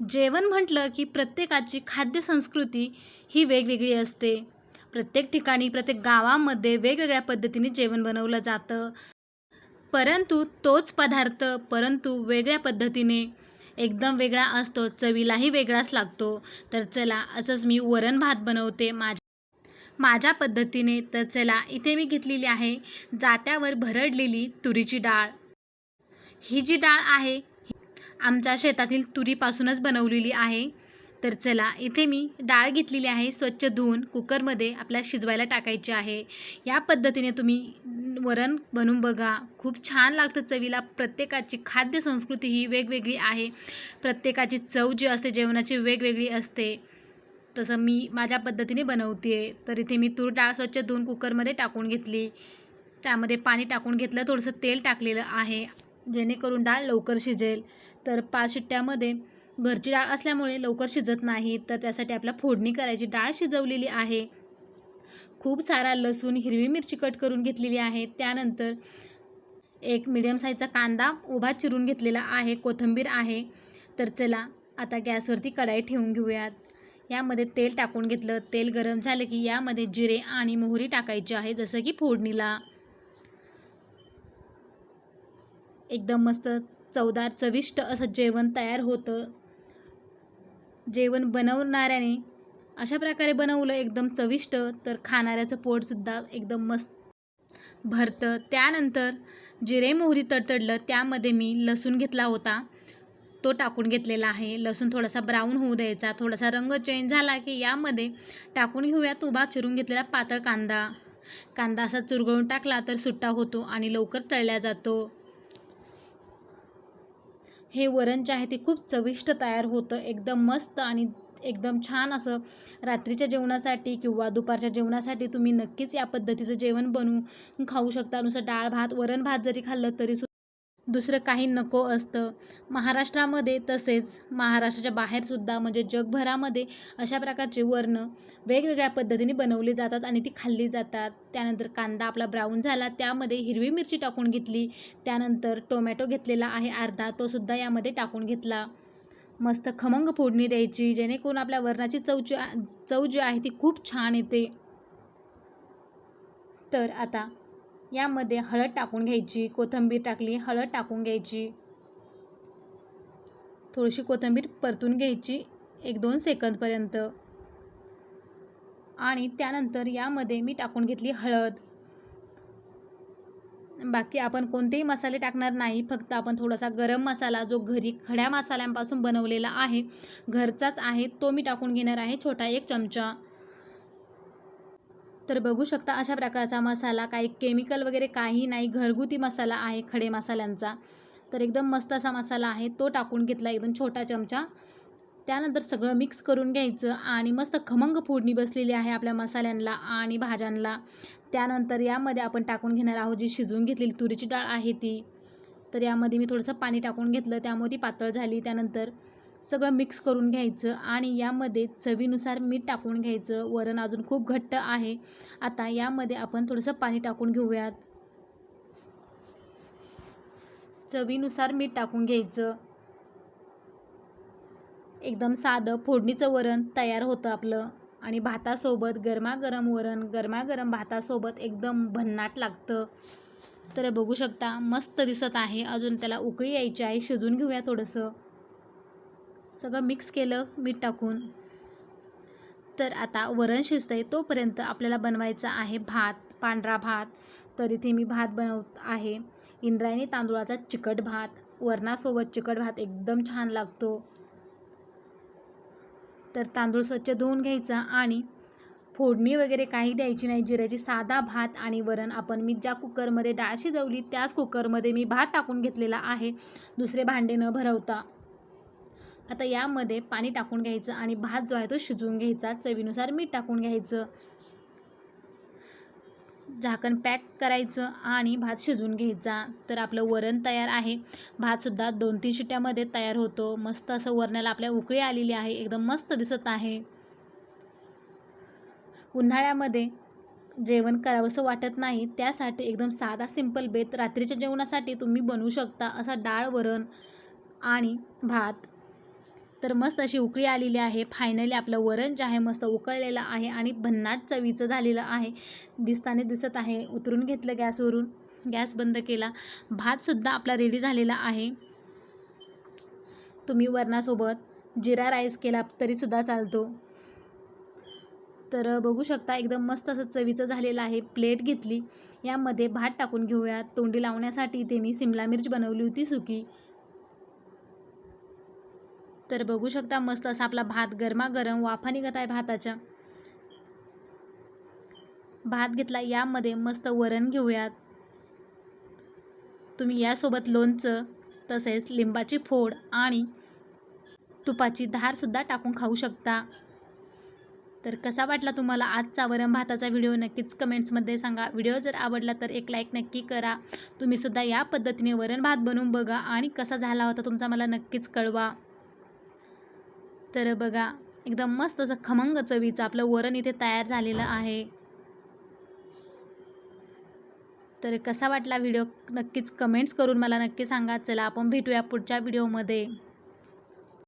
जेवण म्हटलं की प्रत्येकाची खाद्यसंस्कृती ही वेगवेगळी असते. प्रत्येक ठिकाणी प्रत्येक गावामध्ये वेगवेगळ्या पद्धतीने जेवण बनवलं जातं. परंतु तोच पदार्थ परंतु वेगळ्या पद्धतीने. एकदम वेगळा असतो चवीलाही वेगळाच लागतो. तर चला असंच मी वरण भात बनवते माझ्या माझ्या पद्धतीने. तर चला इथे मी घेतलेली आहे जात्यावर भरडलेली तुरीची डाळ. ही जी डाळ आहे आमच्या शेतातील तुरीपासूनच बनवलेली आहे. तर चला इथे मी डाळ घेतलेली आहे स्वच्छ धुवून कुकरमध्ये आपल्या शिजवायला टाकायची आहे. या पद्धतीने तुम्ही वरण बनवून बघा. खूप छान लागतं चवीला. प्रत्येकाची खाद्य संस्कृती ही वेगवेगळी आहे. प्रत्येकाची चव जी असते जेवणाची वेगवेगळी असते. तसं मी माझ्या पद्धतीने बनवते तर इथे मी तूर डाळ स्वच्छ धुवून कुकरमध्ये टाकून घेतली. त्यामध्ये पाणी टाकून घेतलं. थोडंसं तेल टाकलेलं आहे. जेणेकरून डाळ लवकर शिजेल. तर पाच शिट्ट्यामध्ये घरची डाळ असल्यामुळे लवकर शिजत नाही. तर त्यासाठी आपल्या फोडणी करायची. डाळ शिजवलेली आहे. खूप सारा लसूण हिरवी मिरची कट करून घेतलेली आहे. त्यानंतर एक मिडियम साईजचा कांदा उभा चिरून घेतलेला आहे. कोथिंबीर आहे. तर चला आता गॅसवरती कढाई ठेवून घेऊयात. यामध्ये तेल टाकून घेतलं. तेल गरम झालं की यामध्ये जिरे आणि मोहरी टाकायची आहे जसं की फोडणीला. एकदम मस्त चवदार चविष्ट असं जेवण तयार होतं. जेवण बनवणाऱ्याने अशा प्रकारे बनवलं एकदम चविष्ट तर खाणाऱ्याचं पोटसुद्धा एकदम मस्त भरतं. त्यानंतर जिरे मोहरी तडतडलं त्यामध्ये मी लसूण घेतला होता. तो टाकून घेतलेला आहे. लसूण थोडासा ब्राऊन होऊ द्यायचा. थोडासा रंग चेंज झाला की यामध्ये टाकून घेऊयात. उभा चिरून घेतलेला पातळ कांदा. कांदा असा चुरगळून टाकला तर सुट्टा होतो आणि लवकर तळल्या जातो. हे वरण जे आहे ते खूप चविष्ट तयार होतं. एकदम मस्त आणि एकदम छान असं रात्रीच्या जेवणासाठी किंवा दुपारच्या जेवणासाठी तुम्ही नक्कीच या पद्धतीचं जेवण बनवून खाऊ शकता. नुसतं डाळ भात वरण भात जरी खाल्लं तरी दुसरं काही नको असतं. महाराष्ट्रामध्ये तसेच महाराष्ट्राच्या बाहेरसुद्धा म्हणजे जगभरामध्ये अशा प्रकारचे वर्ण वेगवेगळ्या पद्धतीने बनवली जातात आणि ती खाल्ली जातात. त्यानंतर कांदा आपला ब्राऊन झाला त्यामध्ये हिरवी मिरची टाकून घेतली. त्यानंतर टोमॅटो घेतलेला आहे अर्धा तोसुद्धा यामध्ये टाकून घेतला. मस्त खमंग फोडणी द्यायची जेणेकरून आपल्या वरणाची चव जी चव जी आहे ती खूप छान येते. तर आता यामध्ये हळद टाकून घ्यायची कोथिंबीर टाकली हळद टाकून घ्यायची. थोडीशी कोथिंबीर परतून घ्यायची एक दोन सेकंदपर्यंत. आणि त्यानंतर यामध्ये मी टाकून घेतली हळद. बाकी आपण कोणतेही मसाले टाकणार नाही फक्त आपण थोडासा गरम मसाला जो घरी खड्या मसाल्यांपासून बनवलेला आहे घरचाच आहे तो मी टाकून घेणार आहे छोटा एक चमचा. तर बघू शकता अशा प्रकारचा मसाला. काही केमिकल वगैरे काही नाही. घरगुती मसाला आहे खडे मसाल्यांचा. तर एकदम मस्त असा मसाला आहे. तो टाकून घेतला एकदम छोटा चमचा. त्यानंतर सगळं मिक्स करून घ्यायचं आणि मस्त खमंग फोडणी बसलेली आहे आपल्या मसाल्यांना आणि भाज्यांना त्यानंतर यामध्ये आपण टाकून घेणार आहोत जी शिजवून घेतलेली तुरीची डाळ आहे ती. तर यामध्ये मी थोडंसं पाणी टाकून घेतलं. त्यामुळे ती पातळ झाली. त्यानंतर सगळं मिक्स करून घ्यायचं आणि यामध्ये चवीनुसार मीठ टाकून घ्यायचं. वरण अजून खूप घट्ट आहे. आता यामध्ये आपण थोडंसं पाणी टाकून घेऊयात. चवीनुसार मीठ टाकून घ्यायचं. एकदम साधं फोडणीचं वरण तयार होतं आपलं. आणि भातासोबत गरमागरम वरण गरमागरम भातासोबत एकदम भन्नाट लागतं. तर बघू शकता मस्त दिसत आहे. अजून त्याला उकळी यायची आहे. शिजून घेऊया थोडंसं. सगळं मिक्स केलं मीठ टाकून. तर आता वरण शिजतं तोपर्यंत आपल्याला बनवायचा आहे भात पांढरा भात. तर इथे मी भात बनवत आहे. इंद्रायणी तांदूळाचा चिकट भात. वरणासोबत चिकट भात एकदम छान लागतो. तर तांदूळ स्वच्छ धुवून घ्यायचा आणि फोडणी वगैरे काही द्यायची नाही. जिऱ्याची साधा भात आणि वरण आपण मी ज्या कुकरमध्ये डाळ शिजवली त्याच कुकरमध्ये मी भात टाकून घेतलेला आहे. दुसरे भांडे न भरवता. आता यामध्ये पाणी टाकून घ्यायचं आणि भात जो आहे तो शिजवून घ्यायचा. चवीनुसार मीठ टाकून घ्यायचं. झाकण पॅक करायचं आणि भात शिजवून घ्यायचा. तर आपलं वरण तयार आहे. भातसुद्धा दोन तीन शिट्ट्यामध्ये तयार होतो. मस्त असं वरणाला आपल्या उकळी आलेली आहे. एकदम मस्त दिसत आहे. उन्हाळ्यामध्ये जेवण करावंसं वाटत नाही. त्यासाठी एकदम साधा सिंपल बेत रात्रीच्या जेवणासाठी तुम्ही बनवू शकता. असा डाळ वरण आणि भात तर मस्त अशी उकळी आलेली आहे. फायनली आपलं वरण जे आहे मस्त उकळलेलं आहे आणि भन्नाट चवीचं झालेलं आहे. दिसताने दिसत आहे. उतरून घेतलं गॅसवरून गॅस बंद केला. भातसुद्धा आपला रेडी झालेला आहे. तुम्ही वरणासोबत जिरा राईस केला तरीसुद्धा चालतो. तर बघू शकता एकदम मस्त असं चवीचं झालेलं आहे. प्लेट घेतली. यामध्ये भात टाकून घेऊया. तोंडी लावण्यासाठी ते मी सिमला मिर्च बनवली होती सुकी. तर बघू शकता मस्त असा आपला भात गरमागरम वाफा निघत आहे भाताच्या. भात घेतला यामध्ये मस्त वरण घेऊयात. तुम्ही यासोबत लोणचं तसेच लिंबाची फोड आणि तुपाची धारसुद्धा टाकून खाऊ शकता. तर कसा वाटला तुम्हाला आजचा वरण भाताचा व्हिडिओ? नक्कीच कमेंट्समध्ये सांगा. व्हिडिओ जर आवडला तर एक लाईक नक्की करा. तुम्हीसुद्धा या पद्धतीने वरण भात बनवून बघा आणि कसा झाला होता तुमचा मला नक्कीच कळवा. तर बघा एकदम मस्त असं खमंग चवीचं आपलं वरण इथे तयार झालेलं आहे. तर कसा वाटला व्हिडिओ? नक्कीच कमेंट्स करून मला नक्की सांगा. चला आपण भेटूया पुढच्या व्हिडिओमध्ये.